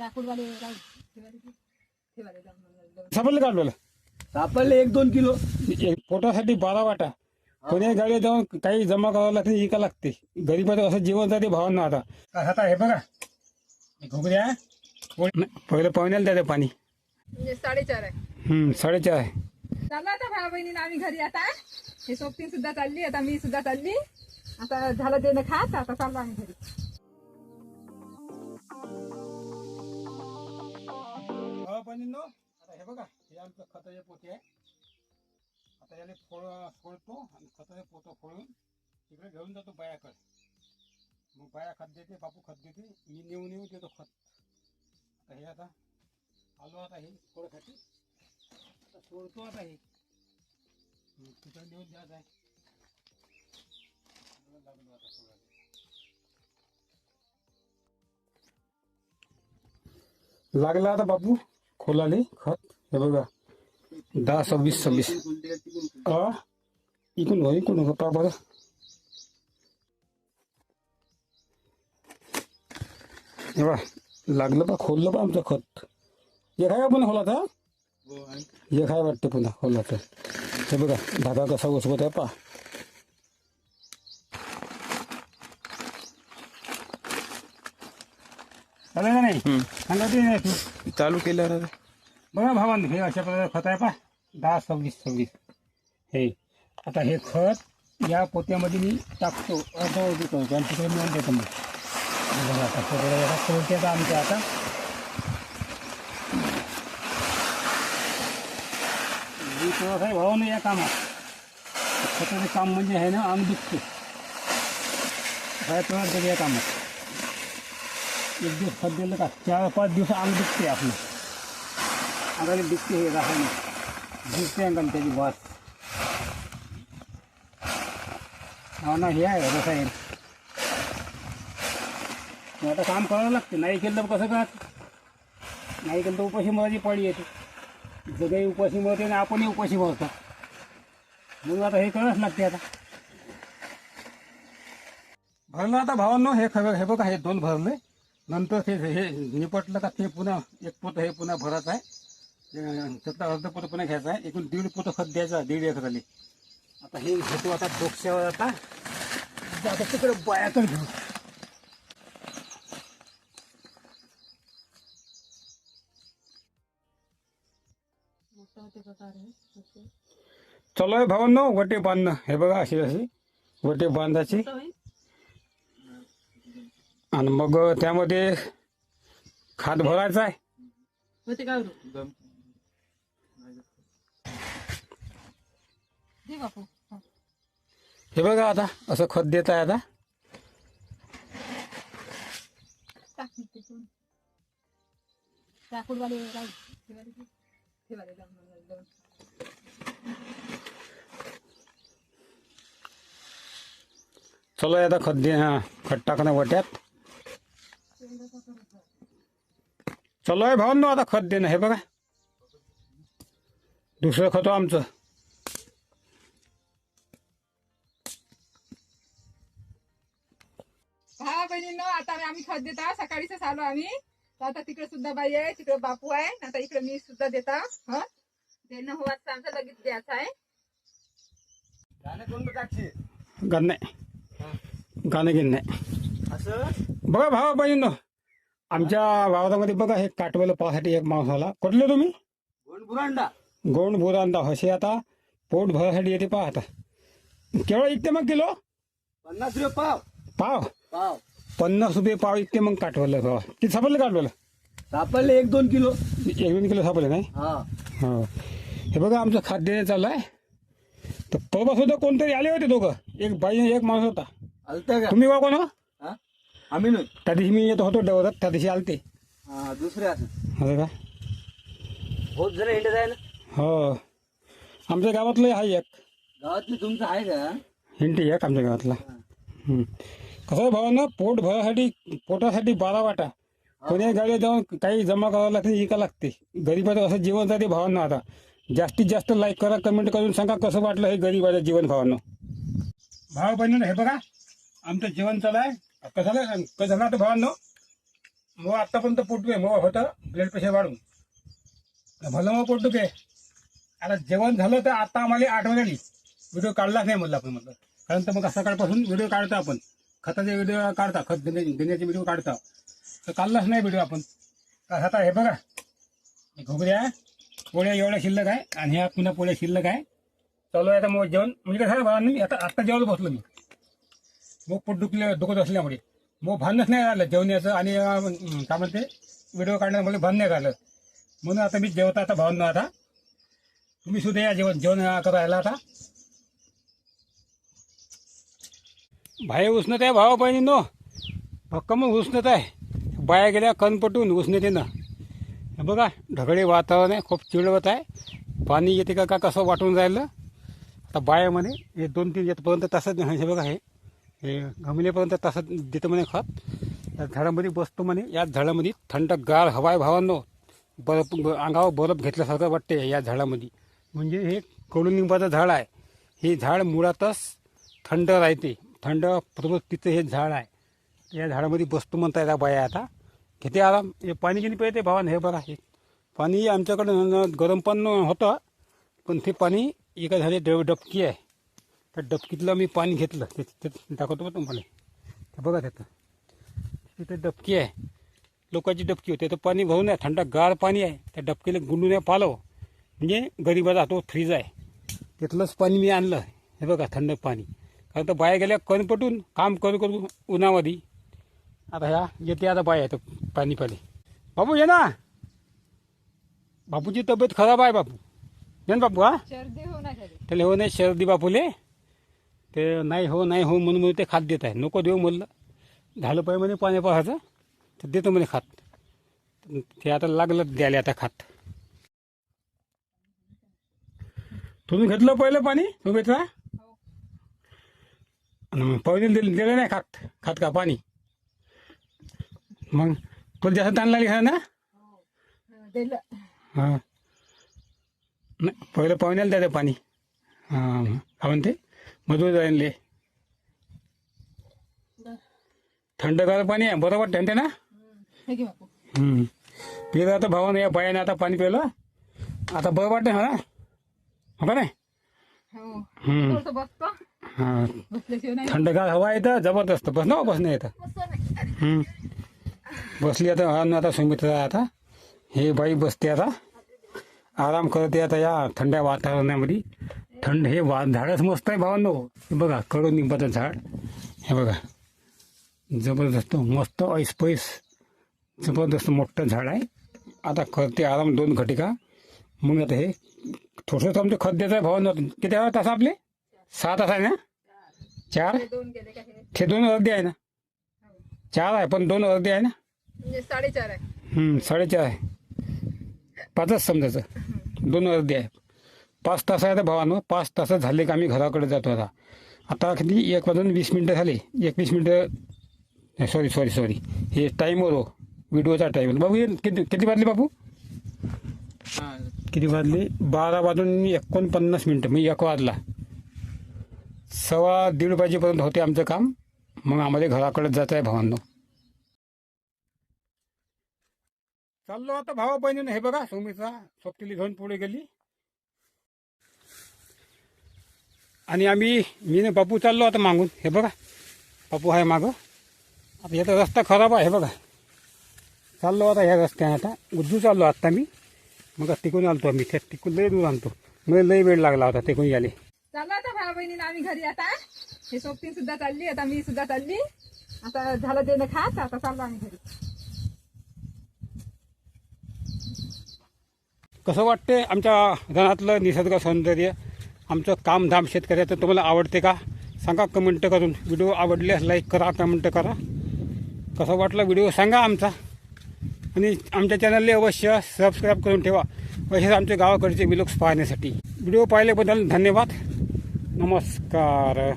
लाकूडवाले ठेवाले की? मग. सापडलं काढलेलं सापडले एक दोन किलो. एक पोटासाठी बारा वाटा. कोणी गाडी जाऊन काही जमा करावं लागते इका लागते? गरीबाचं असं जीवन जाते भावांना आता. आता हे बघा. घुगऱ्या. पहिलं पाहुण्याला द्यायचं पाणी. म्हणजे साडेचार आहे. हम्म, साडेचार आहे. चाललो आता भावा बहिणीनं आम्ही घरी आता. हे सोबती सुद्धा चालली आता मी सुद्धा चालली. आता झालं देणं खात आता चाललो आम्ही घरी. बहिणींनो आता हे बघा हे आमचं खताचे पोते आहे. आता याला फोड फोडतो आणि खताचे पोतं फोडून तिकडे घेऊन जातो बायाकडे. मग बाया खत देते बापू खत देते मी नेऊन नेऊन देतो खत. आता हे आता आलो आता हे फोडसाठी आता सोडतो आता हे. तिकडे नेऊन द्यायचं आहे. लागलो आता सोडायला. लागला आता बापू? खोलाले खत हे बघा. दहा सव्वीस सव्वीस. अ इकून हो इकून हो पा बरं. हे बा लागलं बा खोललं बा आमचं खत. एक आहे का पुन्हा खोलाचा एक आहे. वाटतं पुन्हा खोलाचं? हे बघा धागा कसा उसवत आहे पा का नाही सांगा ते नाही चालू बघा भावांनो हे अशा प्रकारे खत आहे पा दहा सव्वीस सव्वीस हे आता हे खत या पोत्यामध्ये मी टाकतो अर्ध अर्धी करतो आणि तिकडे मिळून देतो मग बघा आता सगळं आमच्या आता। भावानं या कामात खताचं काम। म्हणजे आहे ना आम दुखतो। काय थोडा या कामात एक दिवस खत दिलं का? चार पाच दिवस आंग दुखते आपलं. अंगाला दिसते हे रासायनिक दिसते अंगाला त्याची वास. हा ना हे आहे रसायन? मग आता काम करावं लागते. नाही केलं तर कसं का नाही केलं तर उपाशी मराठी पाळी येते. जगाही उपाशी मरते आणि आपणही उपाशी मरतात म्हणून आता हे करावंच लागते आता. भरलं आता भावांनो हे खरं हे बघा हे दोन भरले. नंतर ते हे निपटलं का ते पुन्हा एक पोतं हे पुन्हा भरायचं आहे. त्यातलं अर्ध पोतं पुन्हा घ्यायचं आहे. एकूण दीड पोतं खत द्यायचं दीड एकराले. आता हे घेतो आता डोक्यावर आता. आता तिकडे बायाकडे घेऊ मोठं होते प्रकार आहे चलो आहे भावांनो वटे बांधणं. हे बघा अशी अशी वटे बांधायची. आणि मग त्यामध्ये खात भरायचं आहे होते का दे बापू हा. हे बघा आता असं खत देत आहे आता टाक मग तिथून. लाकूडवाले राहू ठेवाले की? ठेवाले जाऊन मग जाऊन. चलो आता खत दे हा खत टाकणं वट्यात चलो आहे भावांनो आता खत देणं हे बघा. दुसरं खत हो आमचं. भावा बहिणींनो आता आम्ही खत देता. सकाळीच आलो आम्ही. तर आता तिकडे सुद्धा बाई आहे तिकडे बापू आहे. आता इकडे मी सुद्धा देता खत देणं हो आता आमचं लगेच द्यायचं आहे. गाणं गाणं नाही. गाणं घेणं नाही. असं? बघा भावा बहिणीनो. आमच्या वावरामध्ये बघा हे काटवेलं पाहासाठी एक माणूस आला. कुठले तुम्ही? गोंड बुरांडा गोंड हसे आता. पोट भरासाठी येते पहा आता. केवळ इकते मग किलो? पन्नास रुपये पाव. पाव? पाव. पन्नास रुपये पाव इकते मग काटवलं. बाबा किती सापडलं काटवलं? सापडले एक दोन किलो. एक दोन किलो सापडले नाही? हा. हो. हे बघा आमचं खाद्य चालू आहे तर पबा सुद्धा कोणतरी आले होते दोघं? एक बाई आणि एक माणूस होता. आलता का? तुम्ही बा कोण? हो? आम्ही नाही. त्या दिवशी मी येत होतो डेवरात त्या दिवशी आलते. हा दुसरे असं. हो का बहुत जण आहे ना. हो. आमच्या गावातलं आहे एक. गावातलं तुमचं आहे का? हिंटी एक आमच्या गावातला. हम्म. कसं आहे भावांना पोट भरासाठी पोटासाठी बारा वाटा. कोणी गाडी जाऊन काही जमा करावं लागते इका लागते? गरीबाचं असं जीवन जाते भावांना आता. जास्तीत जास्त लाईक करा कमेंट करून सांगा कसं वाटलं हे गरीबाचं जीवन भावांना. भाव बहिणीनं हे बघा आमचं जेवण चालू आहे. कसं झालं कसं झालं आता भावांनो? मग आत्तापर्यंत पोटू मग होतं ब्लड प्रेशर वाढून. भलं मग पोटू आता जेवण झालं तर आता आम्हाला आठवण आली. व्हिडिओ काढलाच नाही म्हणलं आपण म्हटलं कारण तर मग सकाळपासून व्हिडिओ काढतो आपण. खताचे व्हिडिओ काढता खत देण्याचे देण्याचे व्हिडिओ काढता. तर काढलाच नाही व्हिडिओ आपण. आता हे बघा. घोगऱ्या पोळ्या एवढ्या शिल्लक आहे. आणि ह्या पुन्हा पोळ्या शिल्लक आहे. चालू आहे आता मग जेवण. म्हणजे कसं आहे भावांनी आता आत्ता जेवायला बसलो मी. मग पोट दुखले दुखत असल्यामुळे. मग भानच नाही आलं जेवण्याचं आणि काय म्हणते? व्हिडिओ काढण्याचं मला भान नाही झालं. म्हणून आता मी जेवता आता भावांना आता. तुम्ही सुद्धा या जेवण जेवण करायला आता. भाई उष्णत आहे भावा बहिणींनो. भक्कम उष्णत आहे. बाया गेल्या कणपटून उष्णतेनं. बघा ढगळे वातावरण आहे खूप चिडवत आहे. पाणी येते का का कसं वाटून राहिलं आता बायामध्ये हे दोन तीन येतपर्यंत तसंच हे बघा हे. हे गमलेपर्यंत तसंच देतं म्हणे खत. या झाडामध्ये बसतो म्हणे. या झाडामध्ये थंड गार हवा आहे भावांनो. बर्फ अंगावर बर्फ घेतल्यासारखं वाटते या झाडामध्ये. म्हणजे हे कडुलिंबाचं झाड आहे. हे झाड मुळातच थंड राहते. थंड प्रवृत्तीचं हे झाड आहे. या झाडामध्ये बसतो म्हणता येतात बाया आता? किती आराम. हे पाणी किती पिते भावान? हे बरं आहे पाणी आमच्याकडे गरम पण होतं पण ते पाणी एका झाले डब डबकी आहे. त्या डबकीतलं मी पाणी घेतलं. ते दाखवतो बघ तुम्हाला. ते बघा त्याचं तिथे डबकी आहे. लोकांची डबकी होते. तर पाणी भरून आहे थंड गार पाणी आहे. त्या डबकीला गुंडून पालव. म्हणजे गरीबाचा तो फ्रीज आहे. तिथलंच पाणी मी आणलं. हे बघा थंड पाणी. कारण तर बाया गेल्या कणपटून काम करू करू उन्हामध्ये. आता ह्या येते आता बाया येतं पाणी पाणी बाबू ये ना. बापूची तब्येत खराब आहे बापू. ये ना बापू हा. त्याला हो नाही शर्दी बापूले. ते नाही हो नाही हो म्हणून म्हणून ते खात देत आहे. नको देऊ म्हणलं. झालं पाहिजे म्हणे पाणी पाहायचं तर देतो म्हणे खात. ते आता लागलं द्यायला आता खात. तुम्ही घेतलं पहिलं पाणी? मग पहिले दिलं दिलं नाही खात. खात का पाणी? मग तुला जास्त ताण लागली खा ना हां. नाही पहिलं पाहुण्याला द्यायचं पाणी. हां. काय म्हणते? मजूर जाईनले थंडगार पाणी आहे बरोबर वाटतं ना? हे घे बापू. हम्म. पिलं आता भावानं या बायाने आता पाणी पिलं. आता बरं वाटतं हा? हो का नाही? हो. हम्म. थोडंसं बसतो हां. बसल्याशिवाय नाही थंडगार हवा येतं जबरदस्त. बस ना बसणं येतं नाही. हम्म. बसली आता हा ना आता सुमित्रा आता. हे बाई बसते आता. आराम करते आता या थंड वातावरणामध्ये. थंड हे वा झाडच मस्त आहे भावांनो. हे बघा कडुनिंबाचं झाड. हे बघा. जबरदस्त मस्त ऐस पैस जबरदस्त मोठं झाड आहे. आता करते आराम दोन घटिका. मग आता हे थोडंसं आमचं खत देत आहे भावांनो. किती आहे तास आपले? सहा तास आहे ना? चार? हे दोन अर्धे आहे ना? चार आहे पण दोन अर्धे आहे ना? म्हणजे साडेचार आहे. साडेचार आहे. पाचच समजायचं. दोन अर्धे आहे. पाच तास आहे तर भावानं. पाच तास झाले का आम्ही घराकडे जातो आता. आता किती? एक वाजून वीस मिनटं झाले. एकवीस मिनटं सॉरी सॉरी सॉरी हे टाईमवर हो. व्हिडिओचा टाईम बाबू हे किती किती वाजले बाबू किती वाजले? बारा वाजून एकोणपन्नास मिनटं. मी एक वाजला. सव्वा दीड वाजेपर्यंत होते आमचं काम. मग आम्हाला घराकडे जायचं आहे भावांनो. चाललो आता भावा बहिणीनं. हे बघा सोमीचा सोबतीला घेऊन पुढे गेली. आणि आम्ही मी ना बापू चाललो आता मागून. हे बघा बापू आहे मागं. आता याचा रस्ता खराब आहे हे बघा. चाललो आता ह्या रस्त्याने आता. उज्जू चाललो आत्ता मी. मग तिकून आणतो आम्ही. त्या तिकून लय दूर आणतो. मला लय वेळ लागला होता तिकून याले चाललो आता भावा बहिणीला आम्ही घरी आता. हे सोबती सुद्धा चालली आता मी सुद्धा चालली. आता झालं देणं खात आता चाललो आम्ही घरी. कसं वाटते आमच्या रनातलं निसर्ग सौंदर्य? आमचं कामधाम शेतकऱ्याचं तुम्हाला आवडते का? सांगा कमेंट करून. व्हिडिओ आवडल्यास लाईक करा कमेंट करा. कसं वाटलं व्हिडिओ सांगा आमचा. आणि आमच्या चॅनलला अवश्य सबस्क्राईब करून ठेवा. असेच आमच्या गावाकडचे विलोक्स पाहण्यासाठी. व्हिडिओ पाहिल्याबद्दल धन्यवाद. नमस्कार.